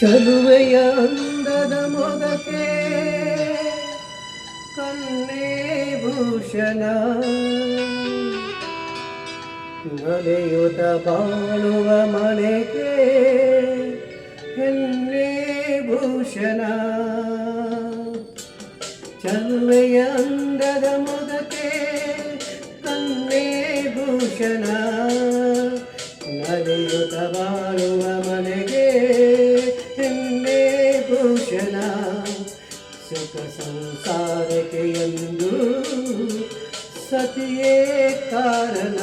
ಚಲುವೆಯ ಅಂದದ ಮೊಗಕ್ಕೆ ಕನ್ನೇ ಭೂಷಣ. ನಲೆಯುತ ಬಾಳುವ ಮನೆಗೆ ಹೆಣ್ಣೆ ಭೂಷಣ. ಚಲುವೆಯ ಅಂದದ ಮೊಗಕ್ಕೆ ಕನ್ನೇ ಭೂಷಣ. ನಲೆಯುತ ಬಾಳುವ ಮನೆಗೆ ಭೂಷಣ ಸುಖ ಸಂಸಾರಕ್ಕೆ ಎಂದು ಸತಿಯೇ ಕಾರಣ.